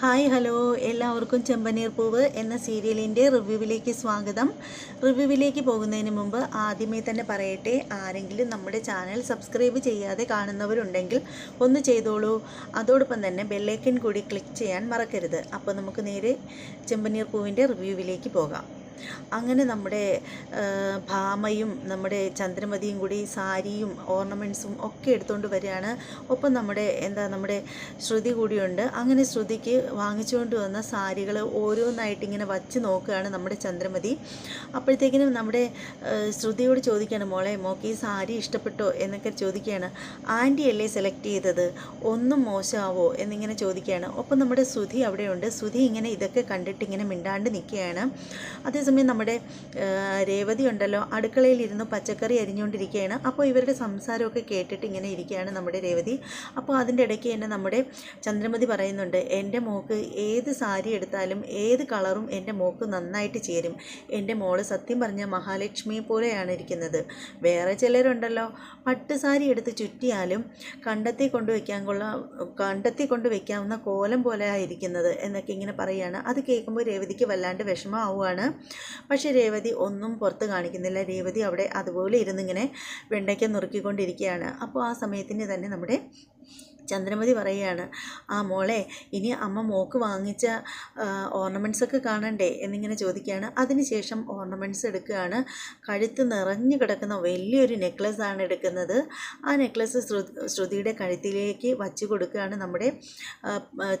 Hi hello. എല്ലാവർക്കും ചെമ്പനീർ പൂവ് എന്ന സീരിയലിന്റെ റിവ്യൂവിലേക്ക് സ്വാഗതം. റിവ്യൂവിലേക്ക് പോകുന്നതിന് മുമ്പ് ആദ്യമേ തന്നെ പറയട്ടെ ആരെങ്കിലും നമ്മുടെ ചാനൽ സബ്സ്ക്രൈബ് ചെയ്യാതെ കാണുന്നവരുണ്ടെങ്കിൽ ഒന്ന് ചെയ്തോളൂ. അതോടൊപ്പം തന്നെ ബെല്ലൈക്കൻ കൂടി ക്ലിക്ക് ചെയ്യാൻ മറക്കരുത്. അപ്പോൾ നമുക്ക് നേരെ ചെമ്പനീർ പൂവിന്റെ റിവ്യൂവിലേക്ക് പോകാം. അങ്ങനെ നമ്മുടെ ഭാമയും നമ്മുടെ ചന്ദ്രമതിയും കൂടി സാരിയും ഓർണമെന്റ്സും ഒക്കെ എടുത്തുകൊണ്ട് വരികയാണ്. ഒപ്പം നമ്മുടെ എന്താ നമ്മുടെ ശ്രുതി കൂടിയുണ്ട്. അങ്ങനെ ശ്രുതിക്ക് വാങ്ങിച്ചുകൊണ്ട് വന്ന സാരികൾ ഓരോന്നായിട്ട് ഇങ്ങനെ വച്ച് നോക്കുകയാണ് നമ്മുടെ ചന്ദ്രമതി. അപ്പോഴത്തേക്കിനും നമ്മുടെ ശ്രുതിയോട് ചോദിക്കുകയാണ് മോളെ മോക്ക് ഈ സാരി ഇഷ്ടപ്പെട്ടോ? എന്നൊക്കെ ചോദിക്കുകയാണ്. ആന്റി അല്ലേ സെലക്ട് ചെയ്തത്? ഒന്നും മോശമാവോ എന്നിങ്ങനെ ചോദിക്കുകയാണ്. ഒപ്പം നമ്മുടെ ശ്രുതി അവിടെയുണ്ട്. ശ്രുതി ഇങ്ങനെ ഇതൊക്കെ കണ്ടിട്ട് ഇങ്ങനെ മിണ്ടാണ്ട് നിൽക്കുകയാണ്. അതേസമയം നമ്മുടെ രേവതി ഉണ്ടല്ലോ അടുക്കളയിൽ ഇരുന്ന് പച്ചക്കറി അരിഞ്ഞുകൊണ്ടിരിക്കുകയാണ്. അപ്പോൾ ഇവരുടെ സംസാരമൊക്കെ കേട്ടിട്ട് ഇങ്ങനെ ഇരിക്കുകയാണ് നമ്മുടെ രേവതി. അപ്പോൾ അതിന്റെ ഇടയ്ക്ക് തന്നെ നമ്മുടെ ചന്ദ്രമതി പറയുന്നുണ്ട് എന്റെ മോക്ക് ഏത് സാരി എടുത്താലും ഏത് കളറും എന്റെ മോക്ക് നന്നായിട്ട് ചേരും. എന്റെ മോൾ സത്യം പറഞ്ഞ മഹാലക്ഷ്മി പോലെയാണ് ഇരിക്കുന്നത്. വേറെ ചിലരുണ്ടല്ലോ. പട്ട് സാരി എടുത്ത് ചുറ്റിയാലും കണ്ടെത്തി കൊണ്ട് വയ്ക്കാൻ കൊള്ള കണ്ടെത്തി കൊണ്ട് വയ്ക്കാവുന്ന കോലം പോലെ ആയിരിക്കുന്നത് എന്നൊക്കെ ഇങ്ങനെ പറയുകയാണ്. അത് കേൾക്കുമ്പോൾ രേവതിക്ക് വല്ലാണ്ട് വിഷമമാവുകയാണ്. പക്ഷേ രേവതി ഒന്നും പുറത്ത് കാണിക്കുന്നില്ല. രേവതി അവിടെ അതുപോലെ ഇരുന്നിങ്ങനെ വെണ്ടയ്ക്ക നുറുക്കിക്കൊണ്ടിരിക്കുകയാണ്. അപ്പോൾ ആ സമയത്തിന് തന്നെ നമ്മുടെ ചന്ദ്രമതി പറയുകയാണ് ആ മോളെ ഇനി അമ്മ മോക്ക് വാങ്ങിച്ച ഓർണമെന്റ്സൊക്കെ കാണണ്ടേ? എന്നിങ്ങനെ ചോദിക്കുകയാണ്. അതിനുശേഷം ഓർണമെന്റ്സ് എടുക്കുകയാണ്. കഴുത്ത് നിറഞ്ഞു കിടക്കുന്ന വലിയൊരു നെക്ലസ് ആണ് എടുക്കുന്നത്. ആ നെക്ലസ് ശ്രുതിയുടെ കഴുത്തിലേക്ക് വച്ച് കൊടുക്കുകയാണ് നമ്മുടെ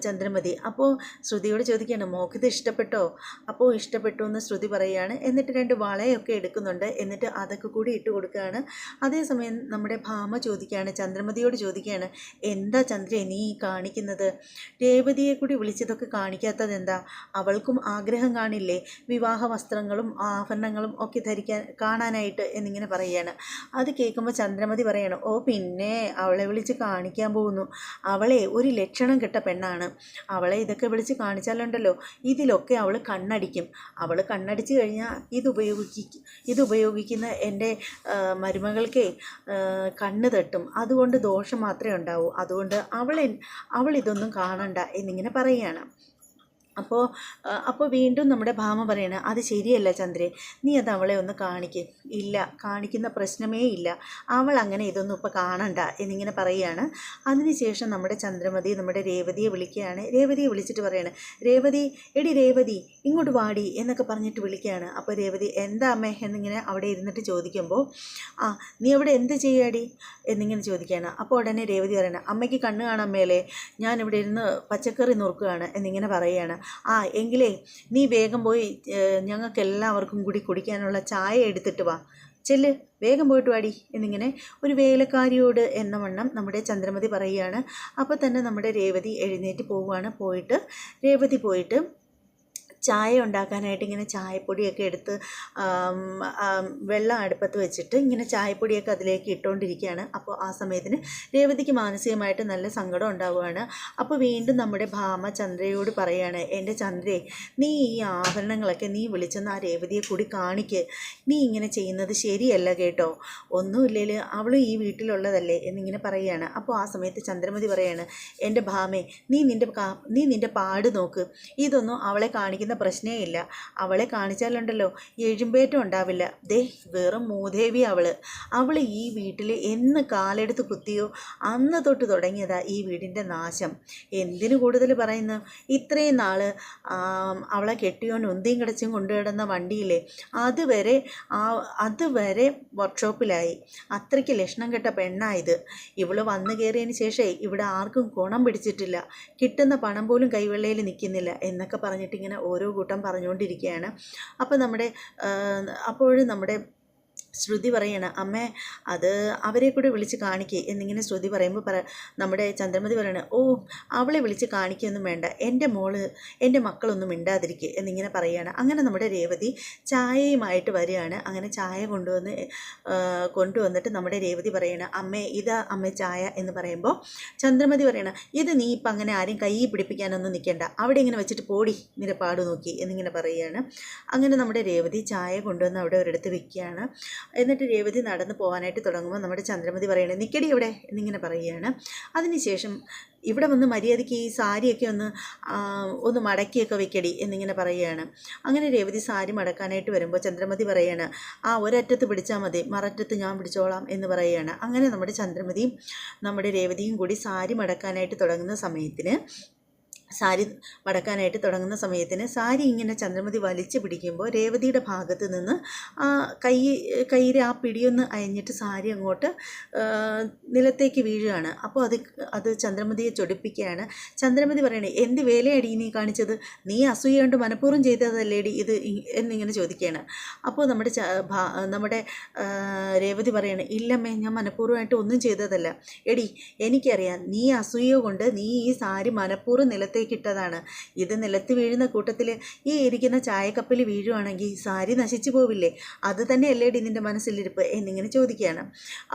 ചന്ദ്രമതി. അപ്പോൾ ശ്രുതിയോട് ചോദിക്കുകയാണ് ഇത് ഇഷ്ടപ്പെട്ടോ? അപ്പോൾ ഇഷ്ടപ്പെട്ടു എന്ന് ശ്രുതി പറയുകയാണ്. എന്നിട്ട് രണ്ട് വളയൊക്കെ എടുക്കുന്നുണ്ട്. എന്നിട്ട് അതൊക്കെ കൂടി ഇട്ട് കൊടുക്കുകയാണ്. അതേസമയം നമ്മുടെ ഭാമ ചോദിക്കുകയാണ് ചന്ദ്രമതിയോട് ചോദിക്കുകയാണ് എന്താ ചന്ദ്രേ നീ കാണിക്കുന്നത്? രേവതിയെ കൂടി വിളിച്ചതൊക്കെ കാണിക്കാത്തത് എന്താ? അവൾക്കും ആഗ്രഹം കാണില്ലേ? വിവാഹ വസ്ത്രങ്ങളും ആഭരണങ്ങളും ഒക്കെ ധരിക്കാൻ കാണാനായിട്ട് എന്നിങ്ങനെ പറയുകയാണ് അത് കേൾക്കുമ്പോൾ ചന്ദ്രമതി പറയണം ഓ പിന്നെ അവളെ വിളിച്ച് കാണിക്കാൻ പോകുന്നു. അവളെ ഒരു ലക്ഷണം കിട്ട പെണ്ണാണ്. അവളെ ഇതൊക്കെ വിളിച്ച് കാണിച്ചാലുണ്ടല്ലോ. ഇതിലൊക്കെ അവൾ കണ്ണടിക്കും. അവൾ കണ്ണടിച്ച് കഴിഞ്ഞാൽ ഇത് ഇതുപയോഗിക്കുന്ന എന്റെ മരുമകൾക്കേ കണ്ണ് തട്ടും. അതുകൊണ്ട് ദോഷം മാത്രമേ ഉണ്ടാവൂ. അതുകൊണ്ട് അവൾ എൻ- അവൾ ഇതൊന്നും കാണണ്ട എന്നിങ്ങനെ പറയുകയാണ് അപ്പോൾ അപ്പോൾ വീണ്ടും നമ്മുടെ ഭാമ പറയണ അത് ശരിയല്ല ചന്ദ്രേ നീ അത് അവളെ ഒന്ന് കാണിക്ക്. ഇല്ല കാണിക്കുന്ന പ്രശ്നമേ ഇല്ല. അവൾ അങ്ങനെ ഇതൊന്നും ഇപ്പോൾ കാണണ്ട എന്നിങ്ങനെ പറയുകയാണ് അതിനുശേഷം നമ്മുടെ ചന്ദ്രമതി നമ്മുടെ രേവതിയെ വിളിക്കുകയാണ്. രേവതിയെ വിളിച്ചിട്ട് പറയാണ് രേവതി എടി രേവതി ഇങ്ങോട്ട് വാടി എന്നൊക്കെ പറഞ്ഞിട്ട് വിളിക്കുകയാണ്. അപ്പോൾ രേവതി എന്താ അമ്മേ? എന്നിങ്ങനെ അവിടെ ഇരുന്നിട്ട് ചോദിക്കുമ്പോൾ ആ നീ അവിടെ എന്ത് ചെയ്യാടി? എന്നിങ്ങനെ ചോദിക്കുകയാണ്. അപ്പോൾ ഉടനെ രേവതി പറയണം അമ്മയ്ക്ക് കണ്ണ് കാണാൻ മേലെ ഞാൻ ഇവിടെ ഇരുന്ന് പച്ചക്കറി നുറുക്കുകയാണ് എന്നിങ്ങനെ പറയുകയാണ് ആ എങ്കിലേ നീ വേഗം പോയി ഞങ്ങൾക്ക് എല്ലാവർക്കും കൂടി കുടിക്കാനുള്ള ചായ എടുത്തിട്ട് വാ. ചെല്ല് വേഗം പോയിട്ട് വാടി എന്നിങ്ങനെ ഒരു വേലക്കാരിയോട് എന്ന വണ്ണം നമ്മുടെ ചന്ദ്രമതി പറയുകയാണ്. അപ്പോൾ തന്നെ നമ്മുടെ രേവതി എഴുന്നേറ്റ് പോവുകയാണ്. പോയിട്ട് രേവതി പോയിട്ട് ചായ ഉണ്ടാക്കാനായിട്ട് ഇങ്ങനെ ചായപ്പൊടിയൊക്കെ എടുത്ത് വെള്ളം അടുപ്പത്ത് വെച്ചിട്ട് ഇങ്ങനെ ചായപ്പൊടിയൊക്കെ അതിലേക്ക് ഇട്ടുകൊണ്ടിരിക്കുകയാണ് അപ്പോൾ ആ സമയത്തിന് രേവതിക്ക് മാനസികമായിട്ട് നല്ല സങ്കടം ഉണ്ടാവുകയാണ്. അപ്പോൾ വീണ്ടും നമ്മുടെ ഭാമ ചന്ദ്രയോട് പറയുകയാണ് എന്റെ ചന്ദ്രേ നീ ഈ ആഭരണങ്ങളൊക്കെ നീ വിളിച്ചെന്ന് ആ രേവതിയെ കൂടി കാണിക്ക്. നീ ഇങ്ങനെ ചെയ്യുന്നത് ശരിയല്ല കേട്ടോ. ഒന്നുമില്ലേൽ അവളും ഈ വീട്ടിലുള്ളതല്ലേ എന്നിങ്ങനെ പറയുകയാണ്. അപ്പോൾ ആ സമയത്ത് ചന്ദ്രമതി പറയാണ് എന്റെ ഭാമേ നീ നിന്റെ നീ നിന്റെ പാട് നോക്ക്. ഇതൊന്നും അവളെ കാണിക്കുന്ന പ്രശ്നമേ ഇല്ല. അവളെ കാണിച്ചാലുണ്ടല്ലോ എഴുമ്പേറ്റം ഉണ്ടാവില്ല. ദേ വെറും മൂദേവി അവൾ. അവൾ ഈ വീട്ടിൽ എന്ന് കാലെടുത്ത് കുത്തിയോ അന്ന് തൊട്ട് തുടങ്ങിയതാ ഈ വീടിന്റെ നാശം. എന്തിനു കൂടുതൽ പറയുന്നു? ഇത്രയും നാൾ അവളെ കെട്ടിയോൻ ഉന്തിയും കിടച്ചും കൊണ്ടുകിടന്ന വണ്ടിയില്ലേ അതുവരെ ആ അതുവരെ വർക്ക്ഷോപ്പിലായി അത്രയ്ക്ക് ലക്ഷണം കെട്ട പെണ്ണായത് ഇവൾ വന്നു കയറിയതിന് ശേഷമേ ഇവിടെ ആർക്കും ഗുണം പിടിച്ചിട്ടില്ല. കിട്ടുന്ന പണം പോലും കൈവെള്ളയിൽ നിൽക്കുന്നില്ല എന്നൊക്കെ പറഞ്ഞിട്ട് ഇങ്ങനെ ഓരോ കൂട്ടം പറഞ്ഞുകൊണ്ടിരിക്കുകയാണ്. അപ്പോൾ നമ്മുടെ അപ്പോഴും നമ്മുടെ ശ്രുതി പറയണം അമ്മേ അത് അവരെ കൂടെ വിളിച്ച് കാണിക്കേ എന്നിങ്ങനെ ശ്രുതി പറയുമ്പോൾ പറ നമ്മുടെ ചന്ദ്രമതി പറയണ ഓ അവളെ വിളിച്ച് കാണിക്കൊന്നും വേണ്ട എന്റെ മോൾ എന്റെ മക്കളൊന്നും മിണ്ടാതിരിക്കുക എന്നിങ്ങനെ പറയുകയാണ് അങ്ങനെ നമ്മുടെ രേവതി ചായയുമായിട്ട് വരികയാണ്. അങ്ങനെ ചായ കൊണ്ടുവന്ന് കൊണ്ടുവന്നിട്ട് നമ്മുടെ രേവതി പറയണ അമ്മേ ഇതാ അമ്മ ചായ എന്ന് പറയുമ്പോൾ ചന്ദ്രമതി പറയണ ഇത് നീ ഇപ്പം അങ്ങനെ ആരും കൈ പിടിപ്പിക്കാനൊന്നും നിൽക്കേണ്ട അവിടെ ഇങ്ങനെ വെച്ചിട്ട് പോടി നിന്റെ പാട് നോക്കി എന്നിങ്ങനെ പറയുകയാണ് അങ്ങനെ നമ്മുടെ രേവതി ചായ കൊണ്ടുവന്ന് അവിടെ ഒരിടത്ത് വെക്കുകയാണ്. എന്നിട്ട് രേവതി നടന്നു പോകാനായിട്ട് തുടങ്ങുമ്പോൾ നമ്മുടെ ചന്ദ്രമതി പറയണേ നിക്കടി ഇവിടെ എന്നിങ്ങനെ പറയുകയാണ്. അതിനുശേഷം ഇവിടെ വന്ന് മര്യാദയ്ക്ക് ഈ സാരിയൊക്കെ ഒന്ന് ഒന്ന് മടക്കിയൊക്കെ വെക്കടി എന്നിങ്ങനെ പറയുകയാണ്. അങ്ങനെ രേവതി സാരി മടക്കാനായിട്ട് വരുമ്പോൾ ചന്ദ്രമതി പറയാണ് ആ ഒരറ്റത്ത് പിടിച്ചാൽ മതി മററ്റത്ത് ഞാൻ പിടിച്ചോളാം എന്ന് പറയുകയാണ്. അങ്ങനെ നമ്മുടെ ചന്ദ്രമതിയും നമ്മുടെ രേവതിയും കൂടി സാരി മടക്കാനായിട്ട് തുടങ്ങുന്ന സമയത്തിന് സാരി മടക്കാനായിട്ട് തുടങ്ങുന്ന സമയത്തിന് സാരി ഇങ്ങനെ ചന്ദ്രമതി വലിച്ചു പിടിക്കുമ്പോൾ രേവതിയുടെ ഭാഗത്ത് നിന്ന് ആ കൈ കയ്യിലെ ആ പിടിയൊന്ന് അയഞ്ഞിട്ട് സാരി അങ്ങോട്ട് നിലത്തേക്ക് വീഴുകയാണ്. അപ്പോൾ അത് അത് ചന്ദ്രമതിയെ ചൊടിപ്പിക്കുകയാണ്. ചന്ദ്രമതി പറയണേ എന്ത് വേലയടി നീ കാണിച്ചത്? നീ അസൂയ കൊണ്ട് മനഃപൂർവം ചെയ്തതല്ലേടി ഇത്? എന്നിങ്ങനെ ചോദിക്കുകയാണ്. അപ്പോൾ നമ്മുടെ നമ്മുടെ രേവതി പറയണേ ഇല്ലമ്മേ ഞാൻ മനഃപൂർവമായിട്ട് ഒന്നും ചെയ്തതല്ല. എടി എനിക്കറിയാം നീ അസൂയ കൊണ്ട് നീ ഈ സാരി മനഃപൂർവം നിലത്തേക്ക് ഇട്ടതാണ് ഇത് നിലത്ത് വീഴുന്ന കൂട്ടത്തിൽ ഈ ഇരിക്കുന്ന ചായക്കപ്പിൽ വീഴുവാണെങ്കിൽ സാരി നശിച്ചു പോവില്ലേ? അത് തന്നെയല്ലേ നിന്റെ മനസ്സിലിരിപ്പ്? എന്നിങ്ങനെ ചോദിക്കുകയാണ്.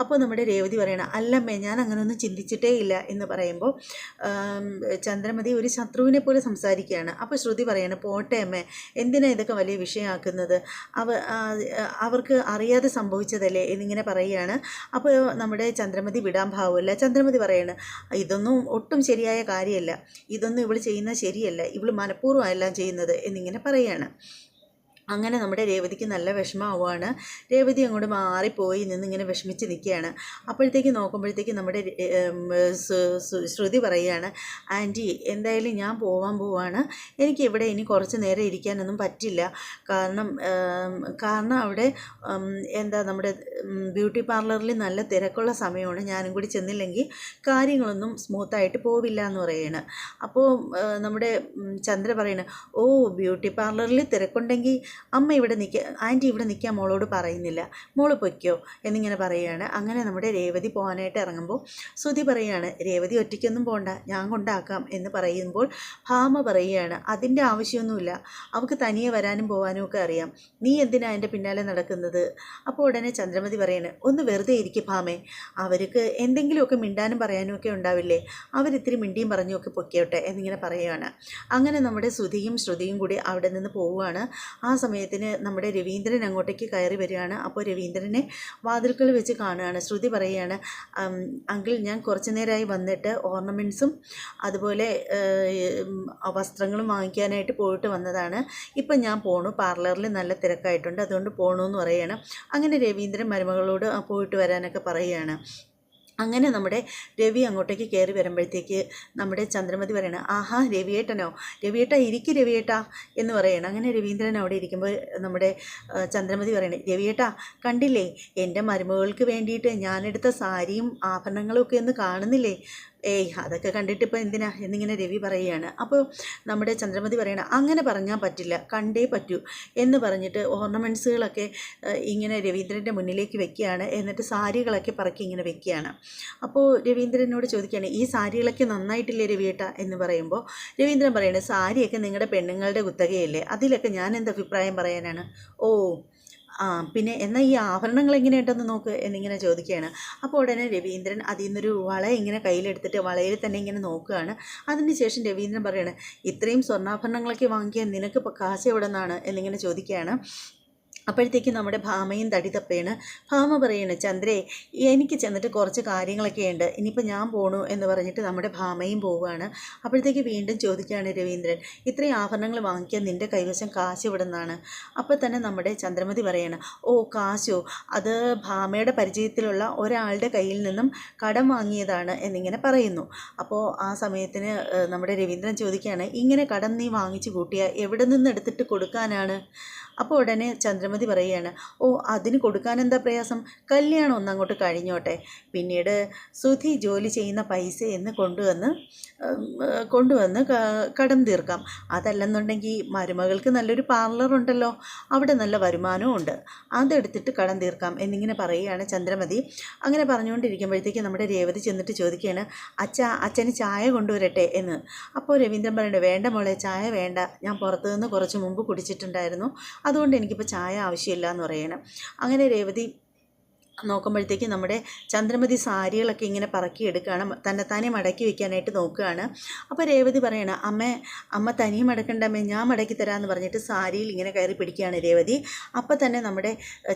അപ്പോൾ നമ്മുടെ രേവതി പറയണം അല്ലമ്മേ ഞാൻ അങ്ങനെയൊന്നും ചിന്തിച്ചിട്ടേ ഇല്ല എന്ന് പറയുമ്പോൾ ചന്ദ്രമതി ഒരു ശത്രുവിനെ പോലെ സംസാരിക്കുകയാണ്. അപ്പോൾ ശ്രുതി പറയണം പോട്ടെ അമ്മേ എന്തിനാ ഇതൊക്കെ വലിയ വിഷയമാക്കുന്നത്? അവ അവർക്ക് അറിയാതെ സംഭവിച്ചതല്ലേ? എന്നിങ്ങനെ പറയുകയാണ്. അപ്പോൾ നമ്മുടെ ചന്ദ്രമതി വിടാൻ ഭാവമല്ല ചന്ദ്രമതി പറയാണ് ഇതൊന്നും ഒട്ടും ശരിയായ കാര്യമല്ല ഇതൊന്നും ഇവൾ ചെയ്യുന്നത് ശരിയല്ല ഇവൾ മനഃപൂർവം ചെയ്യുന്നത് എന്നിങ്ങനെ പറയുകയാണ് അങ്ങനെ നമ്മുടെ രേവതിക്ക് നല്ല വിഷമമാവുകയാണ്. രേവതി അങ്ങോട്ട് മാറിപ്പോയി നിന്നിങ്ങനെ വിഷമിച്ച് നിൽക്കുകയാണ്. അപ്പോഴത്തേക്ക് നോക്കുമ്പോഴത്തേക്ക് നമ്മുടെ ശ്രുതി പറയുകയാണ് ആന്റി എന്തായാലും ഞാൻ പോവാൻ പോവാണ്. എനിക്ക് ഇവിടെ ഇനി കുറച്ച് നേരം ഇരിക്കാനൊന്നും പറ്റില്ല. കാരണം കാരണം അവിടെ എന്താ നമ്മുടെ ബ്യൂട്ടി പാർലറിൽ നല്ല തിരക്കുള്ള സമയമാണ്. ഞാനും കൂടി ചെന്നില്ലെങ്കിൽ കാര്യങ്ങളൊന്നും സ്മൂത്തായിട്ട് പോവില്ല എന്ന് പറയുകയാണ്. അപ്പോൾ നമ്മുടെ ചന്ദ്ര പറയണ ഓ ബ്യൂട്ടി പാർലറിൽ തിരക്കുണ്ടെങ്കിൽ അമ്മ ഇവിടെ നിൽക്കുക ആന്റി ഇവിടെ നിൽക്കാൻ മോളോട് പറയുന്നില്ല. മോൾ പൊയ്ക്കോ എന്നിങ്ങനെ പറയുകയാണ്. അങ്ങനെ നമ്മുടെ രേവതി പോകാനായിട്ട് ഇറങ്ങുമ്പോൾ ശ്രുതി പറയുകയാണ് രേവതി ഒറ്റയ്ക്കൊന്നും പോകണ്ട ഞാൻ കൊണ്ടാക്കാം എന്ന് പറയുമ്പോൾ ഭാമ പറയുകയാണ് അതിന്റെ ആവശ്യമൊന്നുമില്ല അവൾക്ക് തനിയെ വരാനും പോകാനും ഒക്കെ അറിയാം. നീ എന്തിനാ എന്റെ പിന്നാലെ നടക്കുന്നത്? അപ്പോൾ ഉടനെ ചന്ദ്രമതി പറയാണ് ഒന്ന് വെറുതെ ഇരിക്കും ഭാമേ അവർക്ക് എന്തെങ്കിലുമൊക്കെ മിണ്ടാനും പറയാനും ഒക്കെ ഉണ്ടാവില്ലേ? അവരിത്തിരി മിണ്ടിയും പറഞ്ഞും ഒക്കെ പൊക്കിയോട്ടെ എന്നിങ്ങനെ പറയുകയാണ്. അങ്ങനെ നമ്മുടെ ശ്രുതിയും ശ്രുതിയും കൂടി അവിടെ നിന്ന് പോവുകയാണ്. ആ സമയത്തിന് നമ്മുടെ രവീന്ദ്രൻ അങ്ങോട്ടേക്ക് കയറി വരികയാണ്. അപ്പോൾ രവീന്ദ്രനെ വാതിൽക്കൽ വെച്ച് കാണുകയാണ്. ശ്രുതി പറയുകയാണ് അങ്കിൾ ഞാൻ കുറച്ച് നേരമായി വന്നിട്ട് ഓർണമെന്റ്സും അതുപോലെ വസ്ത്രങ്ങളും വാങ്ങിക്കാനായിട്ട് പോയിട്ട് വന്നതാണ്. ഇപ്പം ഞാൻ പോണു. പാർലറിൽ നല്ല തിരക്കായിട്ടുണ്ട്. അതുകൊണ്ട് പോണു എന്ന് പറയുകയാണ്. അങ്ങനെ രവീന്ദ്രൻ മരുമകളോട് പോയിട്ട് വരാനൊക്കെ പറയുകയാണ്. അങ്ങനെ നമ്മുടെ രവി അങ്ങോട്ടേക്ക് കയറി വരുമ്പോഴത്തേക്ക് നമ്മുടെ ചന്ദ്രമതി പറയണ ആഹാ രവിയേട്ടനോ? രവിയേട്ട ഇരിക്ക് രവിയേട്ട എന്ന് പറയണം. അങ്ങനെ രവീന്ദ്രൻ അവിടെ ഇരിക്കുമ്പോൾ നമ്മുടെ ചന്ദ്രമതി പറയണേ രവിയേട്ട കണ്ടില്ലേ? എന്റെ മരുമകൾക്ക് വേണ്ടിയിട്ട് ഞാനെടുത്ത സാരിയും ആഭരണങ്ങളും ഒക്കെ ഒന്ന് കാണുന്നില്ലേ? ഏയ് അതൊക്കെ കണ്ടിട്ട് ഇപ്പോൾ എന്തിനാ? എന്നിങ്ങനെ രവി പറയുകയാണ്. അപ്പോൾ നമ്മുടെ ചന്ദ്രമതി പറയണം അങ്ങനെ പറഞ്ഞാൽ പറ്റില്ല കണ്ടേ പറ്റൂ എന്ന് പറഞ്ഞിട്ട് ഓർണമെന്റ്സുകളൊക്കെ ഇങ്ങനെ രവീന്ദ്രന്റെ മുന്നിലേക്ക് വെക്കുകയാണ്. എന്നിട്ട് സാരികളൊക്കെ പറക്കി ഇങ്ങനെ വെക്കുകയാണ്. അപ്പോൾ രവീന്ദ്രനോട് ചോദിക്കുകയാണ് ഈ സാരികളൊക്കെ നന്നായിട്ടില്ലേ രവിയേട്ട? എന്ന് പറയുമ്പോൾ രവീന്ദ്രൻ പറയുന്നത് സാരിയൊക്കെ നിങ്ങളുടെ പെണ്ണുങ്ങളുടെ കുത്തകയല്ലേ? അതിലൊക്കെ ഞാൻ എന്ത് അഭിപ്രായം പറയാനാണ്? ഓ പിന്നെ എന്നാൽ ഈ ആഭരണങ്ങൾ എങ്ങനെയുണ്ടെന്ന് നോക്ക് എന്നിങ്ങനെ ചോദിക്കുകയാണ്. അപ്പോൾ ഉടനെ രവീന്ദ്രൻ അതിൽ നിന്നൊരു വള ഇങ്ങനെ കയ്യിലെടുത്തിട്ട് വളയിൽ തന്നെ ഇങ്ങനെ നോക്കുകയാണ്. അതിനുശേഷം രവീന്ദ്രൻ പറയാണ് ഇത്രയും സ്വർണാഭരണങ്ങളൊക്കെ വാങ്ങിക്കാൻ നിനക്ക് കാശ് എവിടെ നിന്നാണ് എന്നിങ്ങനെ ചോദിക്കുകയാണ്. അപ്പോഴത്തേക്കും നമ്മുടെ ഭാമയും തടി തപ്പയാണ് ഭാമ പറയണ ചന്ദ്രേ എനിക്ക് ചെന്നിട്ട് കുറച്ച് കാര്യങ്ങളൊക്കെ ഉണ്ട്. ഇനിയിപ്പോൾ ഞാൻ പോണു എന്ന് പറഞ്ഞിട്ട് നമ്മുടെ ഭാമയും പോവുകയാണ് അപ്പോഴത്തേക്ക് വീണ്ടും ചോദിക്കുകയാണ് രവീന്ദ്രൻ ഇത്രയും ആഭരണങ്ങൾ വാങ്ങിക്കാൻ നിന്റെ കൈവശം കാശ് ഇവിടെ നിന്നാണ് അപ്പോൾ തന്നെ നമ്മുടെ ചന്ദ്രമതി പറയാണ് ഓ കാശോ? അത് ഭാമയുടെ പരിചയത്തിലുള്ള ഒരാളുടെ കയ്യിൽ നിന്നും കടം വാങ്ങിയതാണ് എന്നിങ്ങനെ പറയുന്നു. അപ്പോൾ ആ സമയത്തിന് നമ്മുടെ രവീന്ദ്രൻ ചോദിക്കുകയാണ് ഇങ്ങനെ കടം നീ വാങ്ങിച്ചു കൂട്ടിയ എവിടെ നിന്ന് എടുത്തിട്ട് കൊടുക്കാനാണ്? അപ്പോൾ ഉടനെ ചന്ദ്രമതി പറയുകയാണ് ഓ അതിന് കൊടുക്കാൻ എന്താ പ്രയാസം? കല്യാണം ഒന്നങ്ങോട്ട് കഴിഞ്ഞോട്ടെ. പിന്നീട് സുധി ജോലി ചെയ്യുന്ന പൈസ എന്ന് കൊണ്ടുവന്ന് കൊണ്ടുവന്ന് കടം തീർക്കാം. അതല്ലെന്നുണ്ടെങ്കിൽ മരുമകൾക്ക് നല്ലൊരു പാർലറുണ്ടല്ലോ അവിടെ നല്ല വരുമാനവും ഉണ്ട്. അതെടുത്തിട്ട് കടം തീർക്കാം എന്നിങ്ങനെ പറയുകയാണ് ചന്ദ്രമതി. അങ്ങനെ പറഞ്ഞുകൊണ്ടിരിക്കുമ്പോഴത്തേക്ക് നമ്മുടെ രേവതി ചെന്നിട്ട് ചോദിക്കുകയാണ് അച്ഛ അച്ഛന് ചായ കൊണ്ടുവരട്ടെ എന്ന്. അപ്പോൾ രവീന്ദ്രൻ പറയുന്നത് വേണ്ട മോളെ ചായ വേണ്ട. ഞാൻ പുറത്തു നിന്ന് കുറച്ച് മുമ്പ് കുടിച്ചിട്ടുണ്ടായിരുന്നു. അതുകൊണ്ട് എനിക്കിപ്പോൾ ചായ ആവശ്യമില്ല എന്ന് പറയണം. അങ്ങനെ രേവതി നോക്കുമ്പോഴത്തേക്ക് നമ്മുടെ ചന്ദ്രമതി സാരികളൊക്കെ ഇങ്ങനെ പറക്കി പറക്കിയെടുക്കുകയാണ് തന്നെത്താനെ മടക്കി വെക്കാനായിട്ട് നോക്കുകയാണ്. അപ്പോൾ രേവതി പറയണം അമ്മ അമ്മ തനിയും മടക്കണ്ടമ്മേ ഞാൻ മടക്കി തരാമെന്ന് പറഞ്ഞിട്ട് സാരിയിൽ ഇങ്ങനെ കയറി പിടിക്കുകയാണ് രേവതി. അപ്പോൾ തന്നെ നമ്മുടെ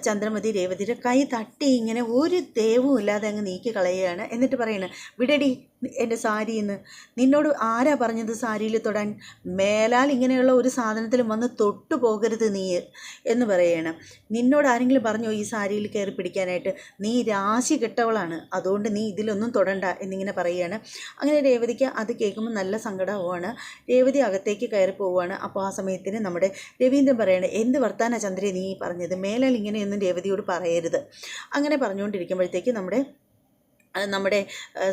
ചന്ദ്രമതി രേവതിയുടെ കൈ തട്ടി ഇങ്ങനെ ഒരു ദേവും ഇല്ലാതെ അങ്ങ് നീക്കി കളയുകയാണ് എന്നിട്ട് പറയണം വിടടി എന്റെ സാരിന്ന് നിന്നോട് ആരാ പറഞ്ഞത് സാരിയിൽ തൊടാൻ? മേലാൽ ഇങ്ങനെയുള്ള ഒരു സാധനത്തിലും വന്ന് തൊട്ടു പോകരുത് നീ എന്ന് പറയണം. നിന്നോട് ആരെങ്കിലും പറഞ്ഞോ ഈ സാരിയിൽ കയറി പിടിക്കാനായിട്ട്? നീ രാശി കെട്ടവളാണ്. അതുകൊണ്ട് നീ ഇതിലൊന്നും തൊടണ്ട എന്നിങ്ങനെ പറയുകയാണ് അങ്ങനെ രേവതിക്ക് അത് കേൾക്കുമ്പോൾ നല്ല സങ്കടമാണ് രേവതി അകത്തേക്ക് കയറി പോവുകയാണ്. അപ്പോൾ ആ സമയത്തിന് നമ്മുടെ രവീന്ദ്രൻ പറയണേ എന്ത് വർത്താന ചന്ദ്രൻ നീ പറഞ്ഞത്? മേലാൽ ഇങ്ങനെയൊന്നും രേവതിയോട് പറയരുത്. അങ്ങനെ പറഞ്ഞുകൊണ്ടിരിക്കുമ്പോഴത്തേക്ക് നമ്മുടെ ആ, നമ്മുടെ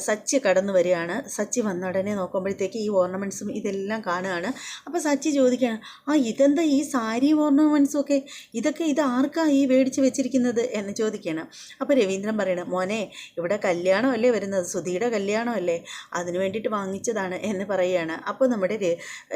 സച്ചി കടന്നു വരികയാണ്. സച്ചി വന്ന ഉടനെ നോക്കുമ്പോഴത്തേക്ക് ഈ ഓർണമെന്റ്സും ഇതെല്ലാം കാണുകയാണ്. അപ്പോൾ സച്ചി ചോദിക്കുകയാണ് ആ ഇതെന്താ ഈ സാരി ഓർണമെന്റ്സും ഒക്കെ? ഇതൊക്കെ ഇത് ആർക്കാ ഈ മേടിച്ച് വെച്ചിരിക്കുന്നത്? എന്ന് ചോദിക്കുകയാണ്. അപ്പോൾ രവീന്ദ്രൻ പറയണം മോനെ ഇവിടെ കല്യാണമല്ലേ വരുന്നത്? സുധിയുടെ കല്യാണമല്ലേ? അതിന് വേണ്ടിയിട്ട് വാങ്ങിച്ചതാണ് എന്ന് പറയുകയാണ്. അപ്പോൾ നമ്മുടെ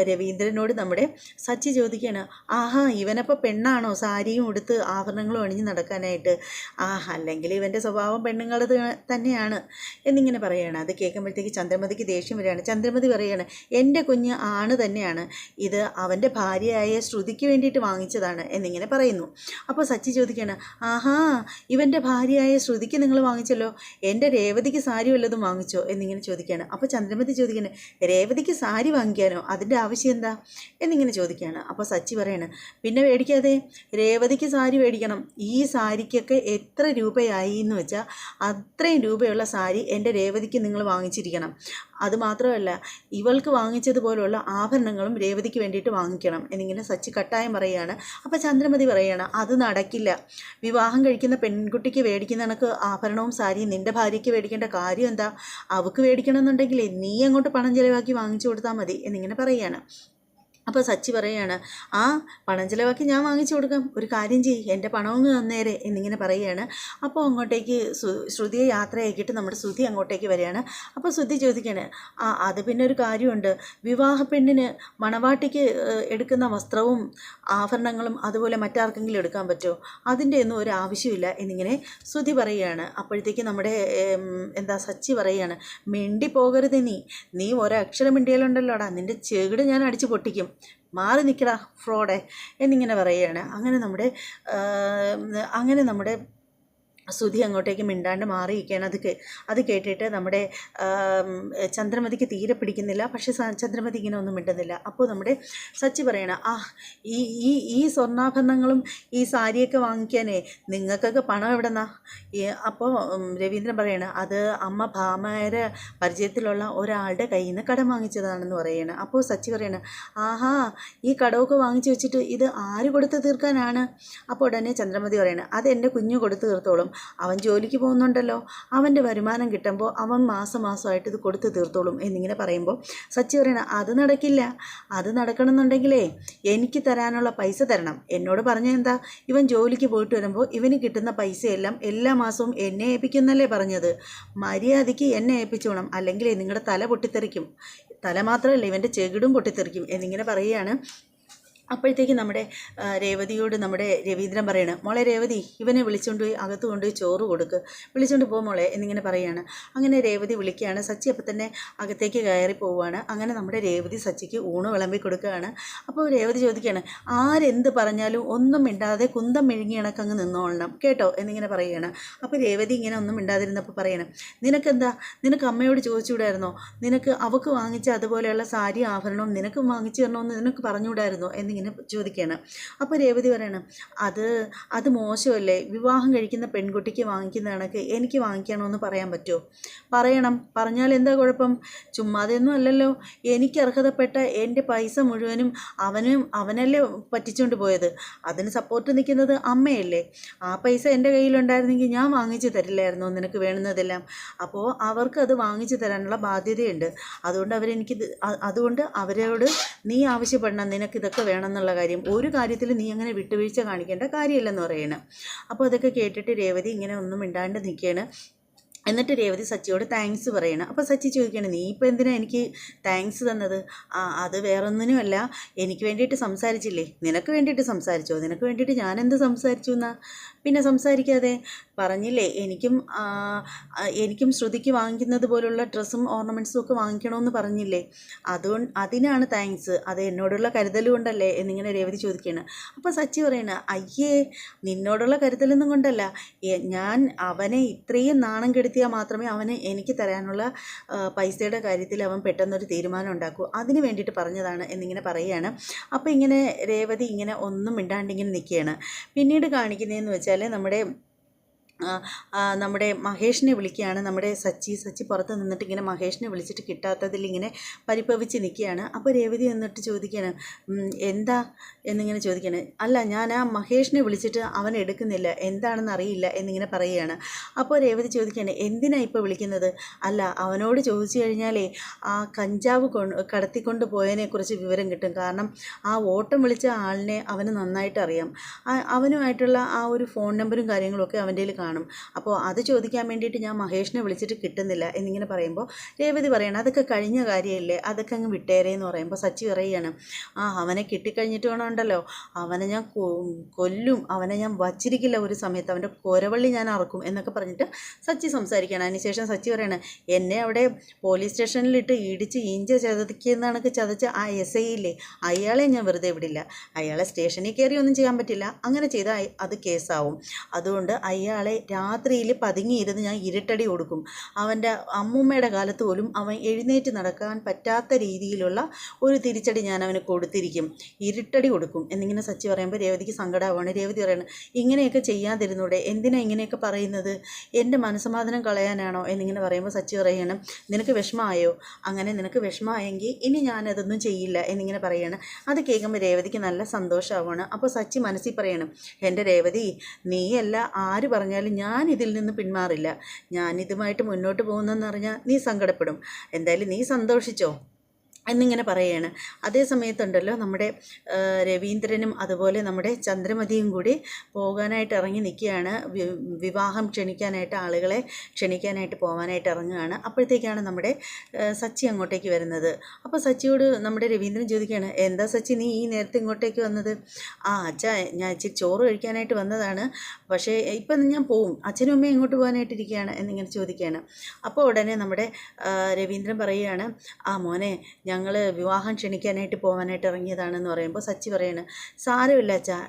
രവീന്ദ്രനോട് നമ്മുടെ സച്ചി ചോദിക്കുകയാണ് ആഹാ ഇവനപ്പോൾ പെണ്ണാണോ സാരിയും ഉടുത്ത് ആഭരണങ്ങളും അണിഞ്ഞ് നടക്കാനായിട്ട്? ആ അല്ലെങ്കിൽ ഇവന്റെ സ്വഭാവം പെണ്ണുങ്ങളത് തന്നെയാണ്. എന്നിങ്ങനെ പറയുകയാണ് അത് കേൾക്കുമ്പോഴത്തേക്ക് ചന്ദ്രമതിക്ക് ദേഷ്യം വരികയാണ്. ചന്ദ്രമതി പറയുകയാണ് എന്റെ കുഞ്ഞ് ആണ് തന്നെയാണ്. ഇത് അവന്റെ ഭാര്യയായ ശ്രുതിക്ക് വേണ്ടിയിട്ട് വാങ്ങിച്ചതാണ്. എന്നിങ്ങനെ പറയുന്നു. അപ്പോൾ സച്ചി ചോദിക്കുകയാണ് ആഹാ ഇവന്റെ ഭാര്യയായ ശ്രുതിക്ക് നിങ്ങൾ വാങ്ങിച്ചല്ലോ? എന്റെ രേവതിക്ക് സാരി വല്ലതും വാങ്ങിച്ചോ? എന്നിങ്ങനെ ചോദിക്കുകയാണ്. അപ്പോൾ ചന്ദ്രമതി ചോദിക്കുകയാണ് രേവതിക്ക് സാരി വാങ്ങിക്കാനോ? അതിന്റെ ആവശ്യം എന്താ? എന്നിങ്ങനെ ചോദിക്കുകയാണ്. അപ്പോൾ സച്ചി പറയാണ് പിന്നെ മേടിക്കാതെ? രേവതിക്ക് സാരി മേടിക്കണം. ഈ സാരിക്കൊക്കെ എത്ര രൂപയായി എന്ന് വെച്ചാൽ അത്രയും രൂപയുള്ള സാരി എന്റെ രേവതിക്ക് നിങ്ങൾ വാങ്ങിച്ചിരിക്കണം. അതുമാത്രമല്ല ഇവൾക്ക് വാങ്ങിച്ചതുപോലുള്ള ആഭരണങ്ങളും രേവതിക്ക് വേണ്ടിയിട്ട് വാങ്ങിക്കണം എന്നിങ്ങനെ സച്ചി കട്ടായം പറയുകയാണ്. അപ്പോൾ ചന്ദ്രമതി പറയുകയാണ് അത് നടക്കില്ല. വിവാഹം കഴിക്കുന്ന പെൺകുട്ടിക്ക് മേടിക്കുന്ന കണക്ക് ആഭരണവും സാരിയും നിന്റെ ഭാര്യയ്ക്ക് മേടിക്കേണ്ട കാര്യം എന്താ? അവൾക്ക് മേടിക്കണമെന്നുണ്ടെങ്കിൽ നീ അങ്ങോട്ട് പണം ചിലവാക്കി വാങ്ങിച്ചു കൊടുത്താൽ മതി എന്നിങ്ങനെ പറയുകയാണ്. അപ്പോൾ സച്ചി പറയുകയാണ് ആ പണം ചിലവാക്കി ഞാൻ വാങ്ങിച്ചു കൊടുക്കാം. ഒരു കാര്യം ചെയ്യ്. എന്റെ പണവും തന്നേരെ. എന്നിങ്ങനെ പറയുകയാണ്. അപ്പോൾ അങ്ങോട്ടേക്ക് ശ്രുതിയെ യാത്രയാക്കിയിട്ട് നമ്മുടെ ശ്രുതി അങ്ങോട്ടേക്ക് വരികയാണ്. അപ്പോൾ ശ്രുതി ചോദിക്കുകയാണ് ആ അത് പിന്നെ ഒരു കാര്യമുണ്ട്. വിവാഹ പെണ്ണിന് മണവാട്ടിക്ക് എടുക്കുന്ന വസ്ത്രവും ആഭരണങ്ങളും അതുപോലെ മറ്റാർക്കെങ്കിലും എടുക്കാൻ പറ്റുമോ അതിന്റെ ഒന്നും ഒരു ആവശ്യമില്ല. എന്നിങ്ങനെ ശ്രുതി പറയുകയാണ്. അപ്പോഴത്തേക്ക് നമ്മുടെ എന്താ സച്ചി പറയുകയാണ് മിണ്ടി പോകരുത് നീ. നീ ഒരക്ഷരം മിണ്ടിയാലുണ്ടല്ലോടാ. നിന്റെ ചെകിട് ഞാൻ അടിച്ച് പൊട്ടിക്കും. മാറി നിൽക്കടാ ഫ്രോഡേ എന്നിങ്ങനെ പറയുകയാണ്. അങ്ങനെ നമ്മുടെ അങ്ങനെ നമ്മുടെ ശ്രുതി അങ്ങോട്ടേക്ക് മിണ്ടാണ്ട് മാറിയിരിക്കുകയാണ്. അത് അത് കേട്ടിട്ട് നമ്മുടെ ചന്ദ്രമതിക്ക് തീരെ പിടിക്കുന്നില്ല. പക്ഷേ ചന്ദ്രമതി ഇങ്ങനെ ഒന്നും മിണ്ടുന്നില്ല. അപ്പോൾ നമ്മുടെ സച്ചി പറയണ ആ ഈ ഈ ഈ സ്വർണാഭരണങ്ങളും ഈ സാരിയൊക്കെ വാങ്ങിക്കാനേ നിങ്ങൾക്കൊക്കെ പണം എവിടെന്നാ? അപ്പോൾ രവീന്ദ്രൻ പറയണ അത് അമ്മ ഭാമയുടെ പരിചയത്തിലുള്ള ഒരാളുടെ കയ്യിൽ നിന്ന് കടം വാങ്ങിച്ചതാണെന്ന് പറയണ. അപ്പോൾ സച്ചി പറയണ ആഹാ ഈ കടമൊക്കെ വാങ്ങിച്ചു വെച്ചിട്ട് ഇത് ആര് കൊടുത്ത് തീർക്കാനാണ്? അപ്പോൾ ഉടനെ ചന്ദ്രമതി പറയണ അത് എന്റെ കുഞ്ഞു കൊടുത്ത് തീർത്തോളും. അവൻ ജോലിക്ക് പോകുന്നുണ്ടല്ലോ. അവന്റെ വരുമാനം കിട്ടുമ്പോൾ അവൻ മാസം മാസമായിട്ട് ഇത് കൊടുത്ത് തീർത്തോളും എന്നിങ്ങനെ പറയുമ്പോൾ സച്ചി പറയണ അത് നടക്കില്ല. അത് നടക്കണമെന്നുണ്ടെങ്കിലേ എനിക്ക് തരാനുള്ള പൈസ തരണം. എന്നോട് പറഞ്ഞ എന്താ? ഇവൻ ജോലിക്ക് പോയിട്ട് വരുമ്പോൾ ഇവന് കിട്ടുന്ന പൈസയെല്ലാം എല്ലാ മാസവും എന്നെ ഏൽപ്പിക്കുന്നല്ലേ പറഞ്ഞത്. മര്യാദയ്ക്ക് എന്നെ ഏൽപ്പിച്ചോണം. അല്ലെങ്കിൽ നിങ്ങളുടെ തല പൊട്ടിത്തെറിക്കും. തല മാത്രമല്ല ഇവന്റെ ചെകിടും പൊട്ടിത്തെറിക്കും. എന്നിങ്ങനെ പറയുകയാണ് അപ്പോഴത്തേക്ക് നമ്മുടെ രേവതിയോട് നമ്മുടെ രവീന്ദ്രൻ പറയാണ് മോളെ രേവതി ഇവനെ വിളിച്ചുകൊണ്ട് പോയി അകത്ത് കൊണ്ടുപോയി ചോറ് കൊടുക്ക്. വിളിച്ചുകൊണ്ട് പോ മോളെ എന്നിങ്ങനെ പറയാണ്. അങ്ങനെ രേവതി വിളിക്കുകയാണ്. സച്ചി അപ്പം തന്നെ അകത്തേക്ക് കയറി പോവുകയാണ്. അങ്ങനെ നമ്മുടെ രേവതി സച്ചിക്ക് ഊണ് വിളമ്പി കൊടുക്കുകയാണ്. അപ്പോൾ രേവതി ചോദിക്കുകയാണ് ആരെന്ത് പറഞ്ഞാലും ഒന്നും മിണ്ടാതെ കുന്തം മിഴുങ്ങിയണക്ക് അങ്ങ് നിന്നോളണം. കേട്ടോ? എന്നിങ്ങനെ പറയുകയാണ്. അപ്പോൾ രേവതി ഇങ്ങനെ ഒന്നും മിണ്ടാതിരുന്നപ്പോൾ പറയണം നിനക്കെന്താ? നിനക്ക് അമ്മയോട് ചോദിച്ചുകൂടായിരുന്നോ? നിനക്ക് അവക്ക് വാങ്ങിച്ച അതുപോലെയുള്ള സാരി ആഭരണവും നിനക്ക് വാങ്ങിച്ചു തരണമെന്ന് നിനക്ക് പറഞ്ഞുകൂടായിരുന്നോ? എന്നിങ്ങനെ ചോദിക്കുകയാണ്. അപ്പോൾ രേവതി പറയണം അത് അത് മോശമല്ലേ? വിവാഹം കഴിക്കുന്ന പെൺകുട്ടിക്ക് വാങ്ങിക്കുന്ന കണക്ക് എനിക്ക് വാങ്ങിക്കണമെന്ന് പറയാൻ പറ്റുമോ? പറയണം. പറഞ്ഞാൽ എന്താ കുഴപ്പം? ചുമ്മാതെയൊന്നും അല്ലല്ലോ. എനിക്ക് അർഹതപ്പെട്ട എന്റെ പൈസ മുഴുവനും അവനും അവനല്ലേ പറ്റിച്ചുകൊണ്ട് പോയത്. അതിന് സപ്പോർട്ട് നിൽക്കുന്നത് അമ്മയല്ലേ? ആ പൈസ എന്റെ കയ്യിലുണ്ടായിരുന്നെങ്കിൽ ഞാൻ വാങ്ങിച്ചു തരില്ലായിരുന്നു നിനക്ക് വേണ്ടുന്നതെല്ലാം? അപ്പോൾ അവർക്ക് അത് വാങ്ങിച്ചു തരാനുള്ള ബാധ്യതയുണ്ട്. അതുകൊണ്ട് അവരെനിക്ക് അതുകൊണ്ട് അവരോട് നീ ആവശ്യപ്പെടണം. നിനക്ക് ഇതൊക്കെ വേണമെന്നുള്ള കാര്യം ഒരു കാര്യത്തിൽ നീ അങ്ങനെ വിട്ടുവീഴ്ച കാണിക്കേണ്ട കാര്യമില്ലെന്ന് പറയണം. അപ്പോൾ അതൊക്കെ കേട്ടിട്ട് രേവതി ഇങ്ങനെ ഒന്നും മിണ്ടാണ്ട് നിൽക്കുകയാണ് എന്നിട്ട് രേവതി സച്ചിയോട് താങ്ക്സ് പറയണം. അപ്പോൾ സച്ചി ചോദിക്കുകയാണ് നീ ഇപ്പോൾ എന്തിനാ എനിക്ക് താങ്ക്സ് തന്നത്? ആ അത് വേറൊന്നിനുമല്ല. എനിക്ക് വേണ്ടിയിട്ട് സംസാരിച്ചില്ലേ? നിനക്ക് വേണ്ടിയിട്ട് സംസാരിച്ചോ? നിനക്ക് വേണ്ടിയിട്ട് ഞാൻ എന്ത് സംസാരിച്ചു എന്നാ പിന്നെ സംസാരിക്കാതെ? പറഞ്ഞില്ലേ എനിക്കും എനിക്കും ശ്രുതിക്ക് വാങ്ങിക്കുന്നത് പോലുള്ള ഡ്രസ്സും ഓർണമെന്റ്സും ഒക്കെ വാങ്ങിക്കണമെന്ന് പറഞ്ഞില്ലേ? അതുകൊണ്ട് അതിനാണ് താങ്ക്സ്. അത് എന്നോടുള്ള കരുതൽ കൊണ്ടല്ലേ എന്നിങ്ങനെ രേവതി ചോദിക്കുകയാണ് അപ്പോൾ സച്ചി പറയണ അയ്യേ നിന്നോടുള്ള കരുതലൊന്നും കൊണ്ടല്ല. ഞാൻ അവനെ ഇത്രയും നാണം കെടുത്തിയാൽ മാത്രമേ അവന് എനിക്ക് തരാനുള്ള പൈസയുടെ കാര്യത്തിൽ അവൻ പെട്ടെന്നൊരു തീരുമാനം ഉണ്ടാക്കൂ. അതിന് വേണ്ടിയിട്ട് പറഞ്ഞതാണ് എന്നിങ്ങനെ പറയുകയാണ് അപ്പോൾ ഇങ്ങനെ രേവതി ഇങ്ങനെ ഒന്നും മിണ്ടാണ്ടിങ്ങനെ നിൽക്കുകയാണ്. പിന്നീട് കാണിക്കുന്നതെന്ന് വെച്ചാൽ നമ്മുടെ നമ്മുടെ മഹേഷിനെ വിളിക്കുകയാണ്. നമ്മുടെ സച്ചി സച്ചി പുറത്ത് നിന്നിട്ട് ഇങ്ങനെ മഹേഷിനെ വിളിച്ചിട്ട് കിട്ടാത്തതിൽ ഇങ്ങനെ പരിഭവിച്ച് നിൽക്കുകയാണ്. അപ്പോൾ രേവതി എന്നിട്ട് ചോദിക്കുകയാണ് എന്താ എന്നിങ്ങനെ ചോദിക്കുകയാണ് അല്ല ഞാൻ ആ മഹേഷിനെ വിളിച്ചിട്ട് അവൻ എടുക്കുന്നില്ല എന്താണെന്ന് അറിയില്ല എന്നിങ്ങനെ പറയുകയാണ്. അപ്പോൾ രേവതി ചോദിക്കുകയാണ് എന്തിനാണ് ഇപ്പോൾ വിളിക്കുന്നത്? അല്ല അവനോട് ചോദിച്ചു കഴിഞ്ഞാലേ ആ കഞ്ചാവ് കൊണ്ട് കടത്തിക്കൊണ്ട് പോയതിനെക്കുറിച്ച് വിവരം കിട്ടും. കാരണം ആ ഓട്ടം വിളിച്ച ആളിനെ അവന് നന്നായിട്ട് അറിയാം. അവനുമായിട്ടുള്ള ആ ഒരു ഫോൺ നമ്പറും കാര്യങ്ങളൊക്കെ അവന്റെ കയ്യിൽ കാണും. അപ്പോൾ അത് ചോദിക്കാൻ വേണ്ടിയിട്ട് ഞാൻ മഹേഷിനെ വിളിച്ചിട്ട് കിട്ടുന്നില്ല എന്നിങ്ങനെ പറയുമ്പോൾ രേവതി പറയണം അതൊക്കെ കഴിഞ്ഞ കാര്യമല്ലേ അതൊക്കെ അങ്ങ് വിട്ടേരേ എന്ന് പറയുമ്പോൾ സച്ചി പറയുകയാണ് ആ അവനെ കിട്ടിക്കഴിഞ്ഞിട്ട് വേണമുണ്ടല്ലോ അവനെ ഞാൻ കൊല്ലും. അവനെ ഞാൻ വച്ചിരിക്കില്ല ഒരു സമയത്ത്. അവന്റെ കൊരവള്ളി ഞാൻ അറക്കും എന്നൊക്കെ പറഞ്ഞിട്ട് സച്ചി സംസാരിക്കുകയാണ്. അതിനുശേഷം സച്ചി പറയണം എന്നെ അവിടെ പോലീസ് സ്റ്റേഷനിലിട്ട് ഇടിച്ച് ഇഞ്ച ചതക്കുന്ന ചതച്ച ആ എസ് ഐ ഇല്ലേ അയാളെ ഞാൻ വെറുതെ വിടില്ല. അയാളെ സ്റ്റേഷനിൽ കയറി ഒന്നും ചെയ്യാൻ പറ്റില്ല. അങ്ങനെ ചെയ്താൽ അത് കേസാവും. അതുകൊണ്ട് അയാളെ രാത്രിയിൽ പതുങ്ങിയിരുന്ന് ഞാൻ ഇരുട്ടടി കൊടുക്കും. അവന്റെ അമ്മൂമ്മയുടെ കാലത്ത് പോലും അവൻ എഴുന്നേറ്റ് നടക്കാൻ പറ്റാത്ത രീതിയിലുള്ള ഒരു തിരിച്ചടി ഞാൻ അവന് കൊടുത്തിരിക്കും. ഇരുട്ടടി കൊടുക്കും. എന്നിങ്ങനെ സച്ചി പറയുമ്പോൾ രേവതിക്ക് സങ്കടമാവാണ് രേവതി പറയണം ഇങ്ങനെയൊക്കെ ചെയ്യാതിരുന്നൂടെ. എന്തിനാ ഇങ്ങനെയൊക്കെ പറയുന്നത്? എന്റെ മനസ്സമാധാനം കളയാനാണോ? എന്നിങ്ങനെ പറയുമ്പോൾ സച്ചി പറയണം നിനക്ക് വിഷമമായോ? അങ്ങനെ നിനക്ക് വിഷമമായെങ്കിൽ ഇനി ഞാനതൊന്നും ചെയ്യില്ല. എന്നിങ്ങനെ പറയണം. അത് കേൾക്കുമ്പോൾ രേവതിക്ക് നല്ല സന്തോഷമാവാണ് അപ്പോൾ സച്ചി മനസ്സിൽ പറയണം എന്റെ രേവതി നീയല്ല ആര് പറഞ്ഞാലും ഞാൻ ഇതിൽ നിന്ന് പിന്മാറില്ല. ഞാനിതുമായിട്ട് മുന്നോട്ട് പോകുന്നതെന്ന് പറഞ്ഞാൽ നീ സങ്കടപ്പെടും. എന്തായാലും നീ സന്തോഷിച്ചോ? എന്നിങ്ങനെ പറയുകയാണ്. അതേ സമയത്തുണ്ടല്ലോ നമ്മുടെ രവീന്ദ്രനും അതുപോലെ നമ്മുടെ ചന്ദ്രമതിയും കൂടി പോകാനായിട്ട് ഇറങ്ങി നിൽക്കുകയാണ്. വിവാഹം ക്ഷണിക്കാനായിട്ട് ആളുകളെ ക്ഷണിക്കാനായിട്ട് പോകാനായിട്ട് ഇറങ്ങുകയാണ്. അപ്പോഴത്തേക്കാണ് നമ്മുടെ സച്ചി അങ്ങോട്ടേക്ക് വരുന്നത്. അപ്പോൾ സച്ചിയോട് നമ്മുടെ രവീന്ദ്രൻ ചോദിക്കുകയാണ് എന്താ സച്ചി നീ ഈ നേരത്തെ ഇങ്ങോട്ടേക്ക് വന്നത്? ആ അച്ഛ ഞാൻ ഇച്ചിരി ചോറ് കഴിക്കാനായിട്ട് വന്നതാണ്. പക്ഷേ ഇപ്പം ഞാൻ പോവും. അച്ഛനും അമ്മയും ഇങ്ങോട്ട് പോകാനായിട്ടിരിക്കുകയാണ് എന്നിങ്ങനെ ചോദിക്കുകയാണ്. അപ്പോൾ ഉടനെ നമ്മുടെ രവീന്ദ്രൻ പറയുകയാണ് ആ മോനെ ഞങ്ങൾ വിവാഹം ക്ഷണിക്കാനായിട്ട് പോകാനായിട്ട് ഇറങ്ങിയതാണെന്ന് പറയുമ്പോൾ സച്ചി പറയാണ് സാരമില്ല അച്ഛാ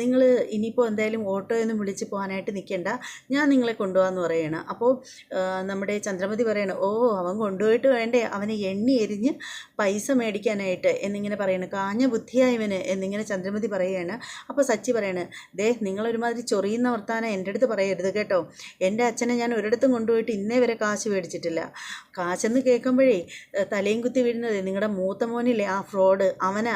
നിങ്ങൾ ഇനിയിപ്പോൾ എന്തായാലും ഓട്ടോയൊന്നും വിളിച്ച് പോകാനായിട്ട് നിൽക്കേണ്ട ഞാൻ നിങ്ങളെ കൊണ്ടുപോകാമെന്ന് പറയാണ്. അപ്പോൾ നമ്മുടെ ചന്ദ്രമതി പറയാണ് ഓ അവൻ കൊണ്ടുപോയിട്ട് വേണ്ടേ അവനെ എണ്ണി എരിഞ്ഞ് പൈസ മേടിക്കാനായിട്ട് എന്നിങ്ങനെ പറയണം കാഞ്ഞ ബുദ്ധിയായവന് എന്നിങ്ങനെ ചന്ദ്രമതി പറയുകയാണ് അപ്പോൾ സച്ചി പറയാണ് ദേ നിങ്ങളൊരുമാതിരി ചൊറിയുന്ന വർത്താനം എന്റെ അടുത്ത് പറയരുത് കേട്ടോ എന്റെ അച്ഛനെ ഞാൻ ഒരിടത്തും കൊണ്ടുപോയിട്ട് ഇന്നേ വരെ കാശ് മേടിച്ചിട്ടില്ല. കാശെന്ന് കേൾക്കുമ്പോഴേ തലയും കുത്തി വീഴുന്നത് നിങ്ങളുടെ മൂത്ത മോനില്ലേ ആ ഫ്രോഡ് അവനാ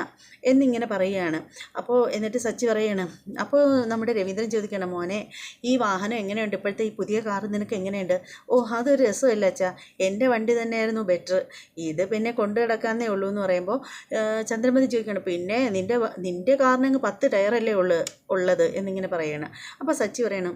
എന്നിങ്ങനെ പറയുകയാണ്. അപ്പോൾ എന്നിട്ട് സച്ചി പറയാണ് അപ്പോൾ നമ്മുടെ രവീന്ദ്രൻ ചോദിക്കണം മോനെ ഈ വാഹനം എങ്ങനെയുണ്ട്? ഇപ്പോഴത്തെ ഈ പുതിയ കാർ നിനക്ക് എങ്ങനെയുണ്ട്? ഓ അതൊരു രസമല്ല അച്ഛാ. എന്റെ വണ്ടി തന്നെയായിരുന്നു ബെറ്റർ. ഇത് പിന്നെ കൊണ്ടു കിടക്കാന്നേ ഉള്ളൂ എന്ന് പറയുമ്പോൾ ചന്ദ്രമതി ചോദിക്കണം പിന്നെ നിന്റെ നിന്റെ കാറിനങ്ങ് പത്ത് ടയറല്ലേ ഉള്ളു ഉള്ളത്? എന്നിങ്ങനെ പറയണം അപ്പോൾ സച്ചി പറയണം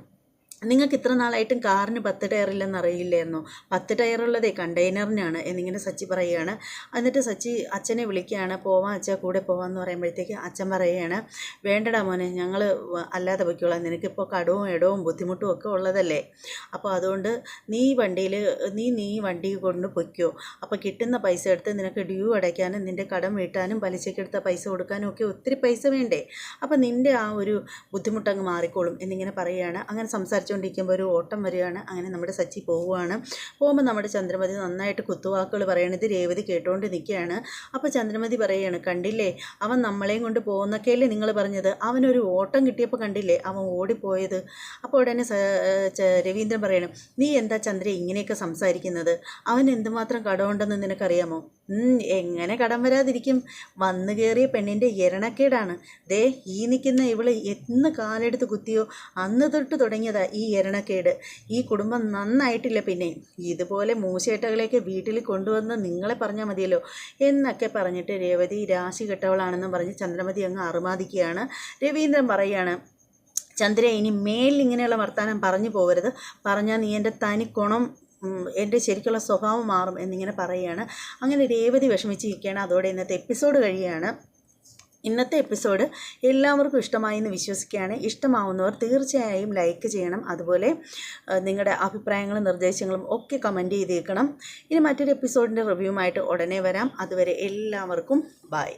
നിങ്ങൾക്ക് ഇത്ര നാളായിട്ടും കാറിന് പത്ത് ടയറില്ലെന്ന് അറിയില്ലായിരുന്നോ പത്ത് ടയറുള്ളതേ കണ്ടെയ്നറിനാണ് എന്നിങ്ങനെ സച്ചി പറയുകയാണ്. എന്നിട്ട് സച്ചി അച്ഛനെ വിളിക്കുകയാണ്. പോവാം അച്ഛ കൂടെ പോവാമെന്ന് പറയുമ്പോഴത്തേക്ക് അച്ഛൻ പറയുകയാണ് വേണ്ടടാ മോനെ ഞങ്ങൾ അല്ലാതെ പൊയ്ക്കോളാം. നിനക്കിപ്പോൾ കടവും ഇടവും ബുദ്ധിമുട്ടും ഒക്കെ ഉള്ളതല്ലേ. അപ്പോൾ അതുകൊണ്ട് നീ വണ്ടിയിൽ നീ നീ വണ്ടി കൊണ്ട് പൊയ്ക്കോ. അപ്പോൾ കിട്ടുന്ന പൈസ എടുത്ത് നിനക്ക് ഡ്യൂ അടയ്ക്കാനും നിന്റെ കടം വീട്ടാനും പലിശയ്ക്കെടുത്ത പൈസ കൊടുക്കാനും ഒക്കെ ഒത്തിരി പൈസ വേണ്ടേ? അപ്പോൾ നിന്റെ ആ ഒരു ബുദ്ധിമുട്ടങ്ങ് മാറിക്കോളും എന്നിങ്ങനെ പറയുകയാണ്. അങ്ങനെ സംസാരിച്ചുകൊണ്ടിരിക്കുമ്പോൾ ഒരു ഓട്ടം വരികയാണ്. അങ്ങനെ നമ്മുടെ സച്ചി പോവുകയാണ്. പോകുമ്പോൾ നമ്മുടെ ചന്ദ്രമതി നന്നായിട്ട് കുത്തുവാക്കുകൾ പറയണത് രേവതി കേട്ടുകൊണ്ട് നിൽക്കുകയാണ് അപ്പോൾ ചന്ദ്രമതി പറയുകയാണ് കണ്ടില്ലേ? അവൻ നമ്മളെയും കൊണ്ട് പോകുന്നൊക്കെയല്ലേ നിങ്ങൾ പറഞ്ഞത്? അവനൊരു ഓട്ടം കിട്ടിയപ്പോൾ കണ്ടില്ലേ അവൻ ഓടിപ്പോയത്? അപ്പോൾ ഉടനെ രവീന്ദ്രൻ പറയണം നീ എന്താ ചന്ദ്ര ഇങ്ങനെയൊക്കെ സംസാരിക്കുന്നത്? അവൻ എന്തുമാത്രം കടമുണ്ടെന്ന് നിനക്കറിയാമോ? എങ്ങനെ കടം വരാതിരിക്കും? വന്നു കയറിയ പെണ്ണിന്റെ ഇരണക്കേടാണ് ദേ ഈ നിൽക്കുന്ന ഇവൾ എന്ന് കാലെടുത്ത് കുത്തിയോ? അന്ന് തൊട്ട് തുടങ്ങിയതാ എരണക്കേട്. ഈ കുടുംബം നന്നായിട്ടില്ല പിന്നെ. ഇതുപോലെ മൂശേട്ടകളെയൊക്കെ വീട്ടിൽ കൊണ്ടുവന്ന് നിങ്ങളെ പറഞ്ഞാൽ മതിയല്ലോ എന്നൊക്കെ പറഞ്ഞിട്ട് രേവതി രാശി കെട്ടവളാണെന്ന് പറഞ്ഞ് ചന്ദ്രമതി അങ്ങ് അറുമാദിക്കുകയാണ്. രവീന്ദ്രൻ പറയുകയാണ് ചന്ദ്ര ഇനി മേലിൽ ഇങ്ങനെയുള്ള വർത്തമാനം പറഞ്ഞു പോകരുത് പറഞ്ഞാൽ നീ എന്റെ തനി കുണം എന്റെ ശരിക്കുള്ള സ്വഭാവം മാറും എന്നിങ്ങനെ പറയുകയാണ്. അങ്ങനെ രേവതി വിഷമിച്ചിരിക്കുകയാണ്. അതോടെ ഇന്നത്തെ എപ്പിസോഡ് കഴിയുകയാണ്. ഇന്നത്തെ എപ്പിസോഡ് എല്ലാവർക്കും ഇഷ്ടമായി എന്ന് വിശ്വസിക്കുകയാണ്. ഇഷ്ടമാവുന്നവർ തീർച്ചയായും ലൈക്ക് ചെയ്യണം. അതുപോലെ നിങ്ങളുടെ അഭിപ്രായങ്ങളും നിർദ്ദേശങ്ങളും ഒക്കെ കമന്റ് ചെയ്തേക്കണം. ഇനി മറ്റൊരു എപ്പിസോഡിന്റെ റിവ്യൂമായിട്ട് ഉടനെ വരാം. അതുവരെ എല്ലാവർക്കും ബൈ